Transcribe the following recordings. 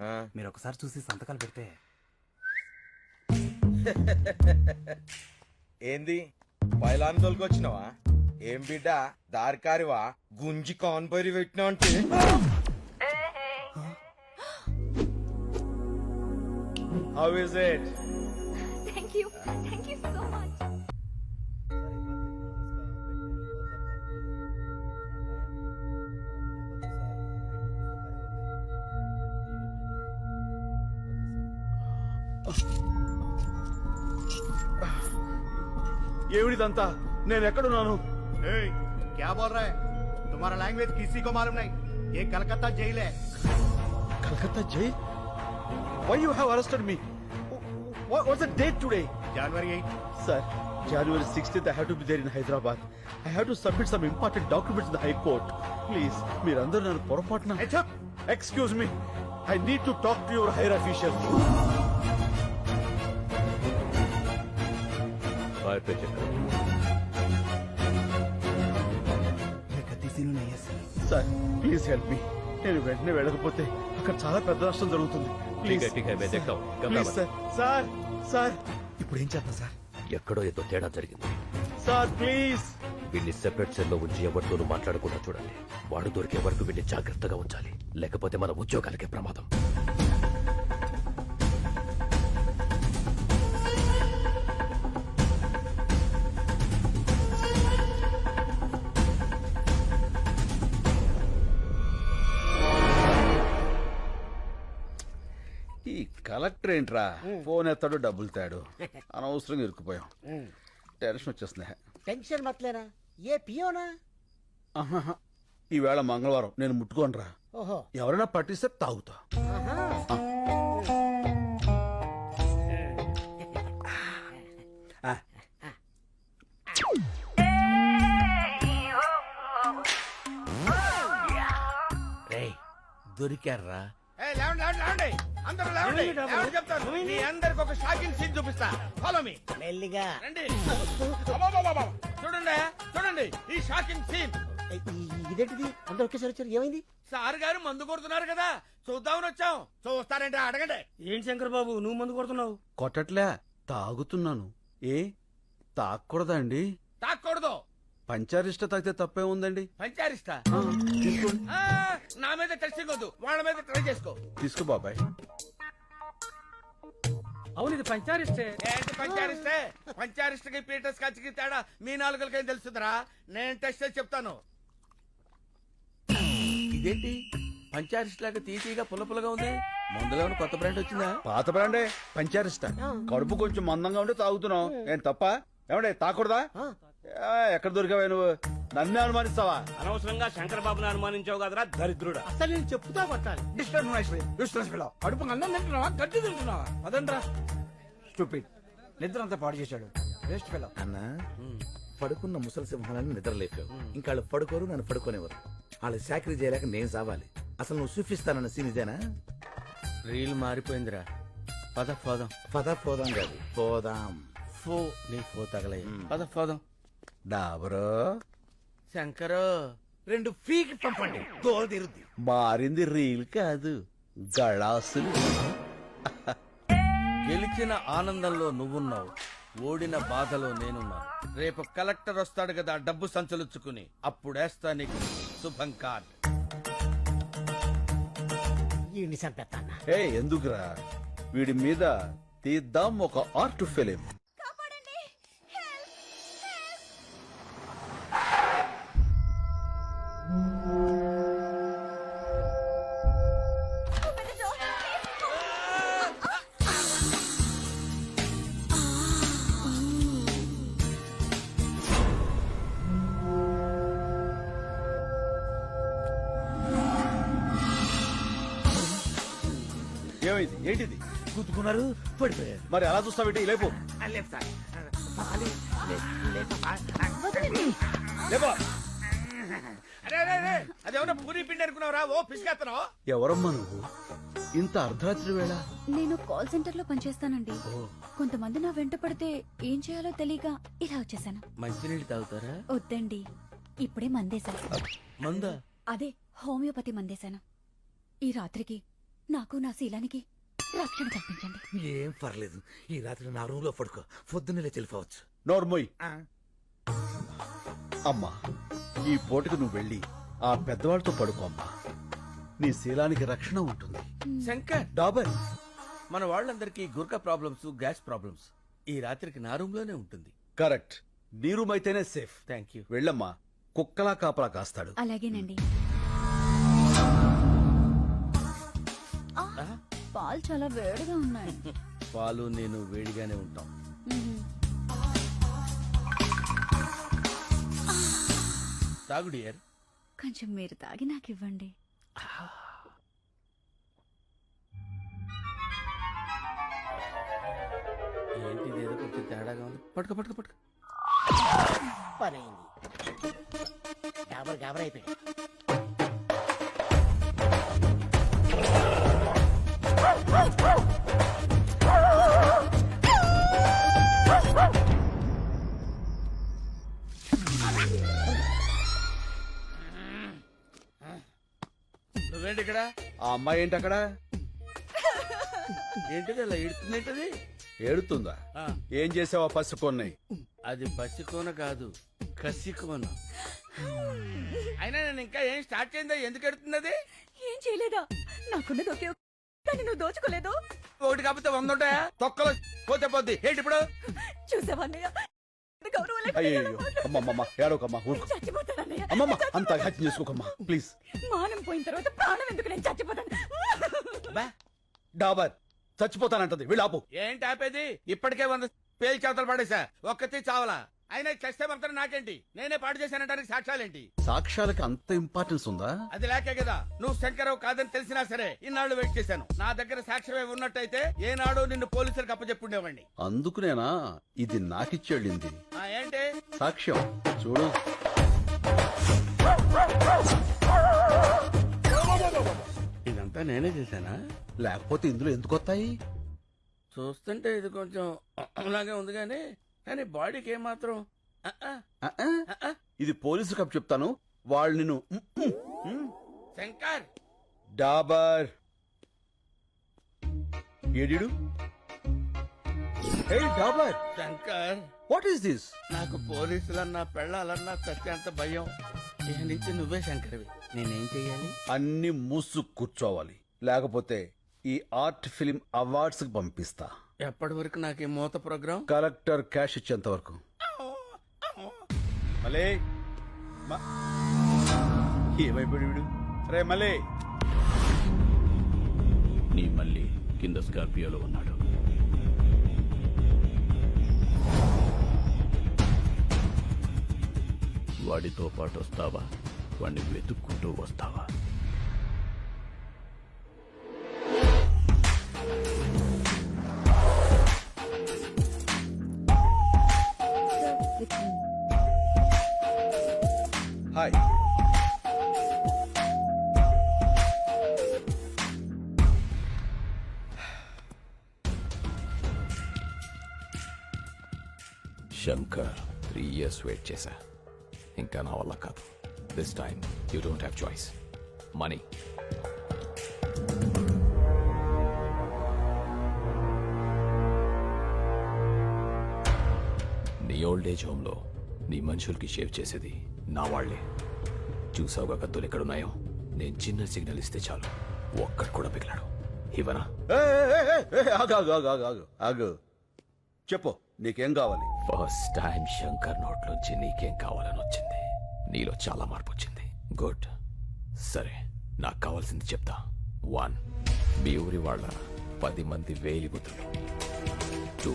ఆ. మీరు ఒకసారి చూసి సంతకాలు పెడితే. ఏంది? పైలాన్ తోలుకొచ్చినావా? ఏం బిడ్డ? దారికారివా? గుంజి కాన్పరి పెట్టినా అంటే. How is it thank you ఏమిడిదంతా నేను ఎక్కడున్నాను క్యా బోల్ రా తుమారా లాంగ్వేజ్ కిసీ కో మాలూమ్ నై. ఏ కలకత్తా జైలే కలకత్తా జై why you have arrested me what's the date today January 8 sir January 16th I have to be there in Hyderabad I have to submit some important documents in high court please మీరందరూ నన్ను పొరపాటున excuse me I need to talk to your higher official sir. Please help me నేను వెంటనే వెళ్ళకపోతే అక్కడ చాలా పెద్ద నష్టం జరుగుతుంది. Please please sir sir sir. ఇప్పుడు ఏం చేద్దాం సార్? ఎక్కడో ఏదో తేడా జరిగింది. సార్ ప్లీజ్ వీడిని సెపరేట్ సెల్లో ఉంచి ఎవరితోనూ మాట్లాడకుండా చూడండి. వాడు దొరికే వరకు వీడిని జాగ్రత్తగా ఉంచాలి. లేకపోతే మన ఉద్యోగాలకే ప్రమాదం. కలెక్టర్ ఏంట్రా? ఫోన్ ఎత్తాడు డబ్బులు తాడు. అనవసరంగా ఇరుక్కుపోయాం. టెన్షన్ వచ్చేస్తున్నా టెన్షన్ మట్లేనా ఏ పియోనా? ఈవేళ మంగళవారం నేను ముట్టుకోనరా. ఎవరైనా పట్టిస్తే తాగుతా. దొరికారా లేవండి లేవండి లేవండి. అందరూ లేవండి. లేవండి చెప్తాను. మీ అందరికి ఒక షాకింగ్ సీన్ చూపిస్తా. ఫాలో మీ మెల్లిగా. రండి. అబ్బబ్బబ్బబ్బ. చూడండి చూడండి. ఈ షాకింగ్ సీన్. ఈ- ఈ- ఇదేంటిది? అందరూ ఒకేసారి వచ్చారు. ఏమైంది? సార్ గారు మందు కొడుతున్నారు కదా. చూద్దామని వచ్చాం. చూస్తారంటే అడగండి. ఏంటి శంకర్ బాబు? నువ్వు మందు కొడుతున్నావు. కొట్టట్లే. తాగుతున్నాను. ఏ? తాగకూడదా అండి? తాక్కూడదు. పంచారిష్ట తాగితే తప్పే ఉందండి. పంచారిస్తా ఆ, నా మీద టెస్టింగ్ వద్దు వాళ్ళ మీద ట్రై చేసుకో. తీసుకో బాబాయ్. అవును ఇది పంచారిస్తే ఏంటి పంచారిస్తే పంచారిస్ట్కి పీటర్ స్కాచ్కి తేడా మీ నాలుగులకేం తెలుస్తుందిరా? నేను టెస్ట్ చేసి చెప్తాను. ఇదేంటి? పంచారిస్ట్ లాగా తీసిగా పుల్ల పుల్లగా ఉంది. మందులో ఉన్న కొత్త బ్రాండ్ వచ్చిందా? పాత బ్రాండే. పంచారిష్ట. కడుపు కొంచెం మందంగా ఉంటే తాగుతున్నావు ఏం తప్ప? ఏమండే తాకూడదా? ఆ, ఎక్కడ దొరికావా నువ్వు? నన్నే అనుమానిస్తావా? అనవసరంగా శంకర్ బాబుని అనుమానించావు కదరా దరిద్రుడా. అసలు నేను చెప్తా కొట్టాలి కడుపు అన్నం తింటున్నావా? గడ్డి తింటున్నావా? అదండ్రా స్టూపిడ్ నిద్ర అంతా పాడు చేశాడు. వేస్ట్ ఫెలో అన్నా పడుకున్న ముసలి సింహాలను నిద్రలేపావు ఇంకా వాళ్ళు పడుకోరు నన్ను పడుకోనివ్వరు. వాళ్ళు చాకరీ చేయలేక నేను సావాలి. అసలు నువ్వు చూపిస్తానన్న సీన్ ఇదేనా? రీల్ మారిపోయిందిరా. పద పోదాం. పద పోదాం కాదు పోదాం. ఫో నీ ఫో తగలయ్య. పద పోదాం. డాబరో. శంకరు రెండు ఫీకి పంపండి. తోలు తీరుద్ది. మారింది రీల్ కాదు గళాసులు. గెలిచిన ఆనందంలో నువ్వున్నావు ఓడిన బాధలో నేనున్నాను రేపు కలెక్టర్ వస్తాడు కదా డబ్బు సంచలుచ్చుకుని అప్పుడేస్తా నీకు శుభం కార్డ్ ఎందుకురా? వీడి మీద తీద్దాం ఒక ఆర్ట్ ఫిలిం. ఏమైంది ఏంటిది? గుద్దుకున్నారు పడిపోయారు. మరి అలా చూస్తావేంటి? లేపు లేపా అరే అరే అరే అదేమన్నా పూరి పిండి అనుకున్నావురా? ఓ పిసికేస్తున్నావు ఎవరమ్మా నువ్వు? ఇంత అర్ధరాత్రి వేళ? నేను కాల్ సెంటర్లో పనిచేస్తానండి కొంతమంది నా వెంట పడితే ఏం చేయాలో తెలియక ఇలా వచ్చేసాను. మంచినీళ్ళు తాగుతారా? వద్దండి. ఇప్పుడే మందేశాను. మందా? అదే హోమియోపతి మందేశాను. ఈ రాత్రికి నాకు నా శీలానికి రక్షణ కల్పించండి ఏం పర్లేదు. ఈ రాత్రి నా రూమ్లో పడుకో. పొద్దున్నే వెళ్ళిపోవచ్చు. నోర్మోయ్. అమ్మా ఈ పూటకు నువ్వు వెళ్ళి ఆ పెద్దవాళ్ళతో పడుకో అమ్మా. నీ శీలానికి రక్షణ ఉంటుంది. శంకర్! డాబర్! మన వాళ్ళందరికీ గుర్కా ప్రాబ్లమ్స్ గ్యాస్ ప్రాబ్లమ్స్ ఈ రాత్రికి నా రూమ్లోనే ఉంటుంది. కరెక్ట్. నీ రూమ్ అయితేనే సేఫ్. థ్యాంక్ యూ వెళ్ళమ్మా. కుక్కలా కాపలా కాస్తాడు. అలాగేనండి. పాలు చాలా వేడిగా ఉన్నాయి. పాలు నేను వేడిగానే ఉంటాం. తాగు డియర్. కొంచెం మీరు తాగి నాకు ఇవ్వండి. ఏంటి ఇది ఏదో కొంచెం తేడాగా ఉంది. పట్టుకో పట్టుకో పట్టుకో. పని అయింది గాబర్ గాబర్ అయిపోయాడు నువ్వేంటి ఇక్కడ? ఆ అమ్మాయి ఏంటి అక్కడ? ఏంటిది అలా ఇడుతుందేంటది ఏడుతుందా? ఏం చేసావా పసి కొన్నాయి అది పసికోన కాదు కసికోన. అయినా నేను ఇంకా ఏం స్టార్ట్ చేయిందా ఎందుకు ఎడుతున్నది ఏం చేయలేదా? నాకున్నది ఒకే నువ్వు దోచుకోలేదు? ఒకటి కాకపోతే వంద ఉంటాయా? తొక్కలో పోతే పోద్ది. ఏంటి ఇప్పుడు? చూసావా అన్నయ్య? ఎంత గౌరవం లేకుండా అయ్యో ఎలా మాట్లాడు- అమ్మమ్మమ్మ ఏడోకమ్మా ఊరుకో. చచ్చిపోతానన్నయ్య అమ్మమ్మ అంత చేసుకోకమ్మా ప్లీజ్. మానం పోయిన తర్వాత ప్రాణం ఎందుకు నేను చచ్చిపోతాను? డాబర్ చచ్చిపోతానంటది. వీళ్ళాపు ఏంటి ఆపేది? ఇప్పటికే వంద పేలు చేతలు పడేసా ఒక్కతే చావలా. అయినా చస్తే మాత్రం నాకేంటి? నేనే పాడు చేశానంటానికి సాక్ష్యాలేంటి? సాక్ష్యాలకి అంత ఇంపార్టెన్స్ ఉందా? అది లేకే కదా. నువ్వు శంకరావు కాదని తెలిసినా సరే ఇన్నాళ్ళు వెయిట్ చేశాను. నా దగ్గర సాక్ష్యమే ఉన్నట్టయితే ఏనాడు నిన్ను పోలీసులకు అప్పచెప్పుండేవాడిని అందుకునేనా ఇది నాకిచ్చేళ్ళింది. ఆ, ఏంటి? సాక్ష్యం. చూడు. ఇదంతా నేనే చేశానా? లేకపోతే ఇందులో ఎందుకు వస్తాయి? చూస్తుంటే ఇది కొంచెం అలాగే ఉంది కానీ కానీ బాడీకి ఏమాత్రం. ఇది పోలీసు కప్ చెప్తాను. వాళ్ళు నిన్ను. శంకర్! డాబర్! ఏడిడు? హే డాబర్! శంకర్! వాట్ ఈస్ దిస్ నాకు పోలీసులన్నా పెళ్ళాలన్నా సత్యంత భయం. ఇక నుంచి నువ్వే శంకర్వి. నేనేం చెయ్యాలి? అన్ని మూసు కూర్చోవాలి. లేకపోతే ఈ ఆర్ట్ ఫిలిం అవార్డ్స్కి పంపిస్తా. ఎప్పటి వరకు నాకు ఈ మూత ప్రోగ్రాం? కలెక్టర్ క్యాష్ ఇచ్చేంత వరకు. మలే! మ- ఏమైపోయాడు వీడు? రే మలే! నీ మళ్ళీ కింద స్కార్పియోలో ఉన్నాడు. వాడితో పాటు వస్తావా? వాడిని వెతుక్కుంటూ వస్తావా? శంకర్ త్రీ ఇయర్స్ వెయిట్ చేశా. ఇంకా నా వల్ల కాదు. This time you don't have choice money నీ ఓల్డ్ ఏజ్ హోమ్లో నీ మనుషులకి షేవ్ చేసేది నా వాళ్ళే చూసావుగా కత్తులు ఎక్కడున్నాయో? నేను చిన్న సిగ్నల్ ఇస్తే చాలు. ఒక్కడు కూడా పిగిలాడు. ఇవనా ఆగు ఆగు ఆగు ఆగు ఆగు. చెప్పు. నీకేం కావాలి? ఫస్ట్ టైం శంకర్ నోట్లోంచి నీకేం కావాలని వచ్చింది నీలో చాలా మార్పు వచ్చింది గుడ్ సరే నాకు కావాల్సింది చెప్తా. వన్ మీ ఊరి వాళ్ళ పది మంది వేలిగుతులు టూ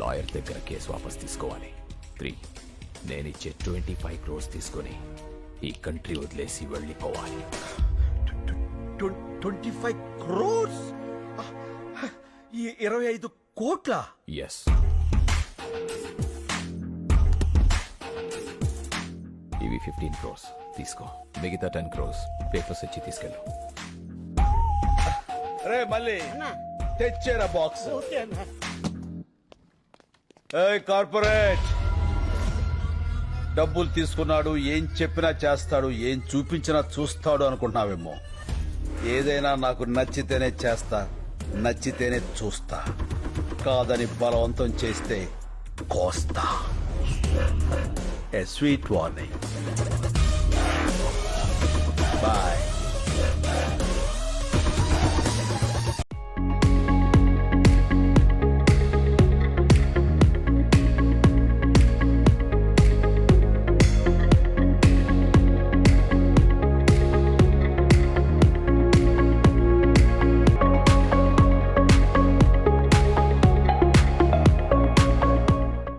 లాయర్ దగ్గర కేసు వాపస్ తీసుకోవాలి. త్రీ నేనిచ్చే ట్వంటీ ఫైవ్ క్రోర్స్ తీసుకొని ఈ కంట్రీ వదిలేసి వెళ్ళిపోవాలి. ట్వంటీ ఫైవ్ క్రోర్స్ ఇరవై ఐదు కోట్ల? ఎస్ ఇవి ఫిఫ్టీన్ క్రోర్స్ తీసుకో. మిగతా టెన్ క్రోర్స్ పేపర్స్ ఇచ్చి తీసుకెళ్ళు. రే మళ్ళీ. అన్నా. తెచ్చేరా బాక్స్ ఓకే అన్నా. ఏయ్ కార్పొరేట్ డబ్బులు తీసుకున్నాడు ఏం చెప్పినా చేస్తాడు ఏం చూపించినా చూస్తాడు అనుకుంటున్నావేమో. ఏదైనా నాకు నచ్చితేనే చేస్తా నచ్చితేనే చూస్తా. కాదని బలవంతం చేస్తే కోస్తా. a sweet warning. Bye.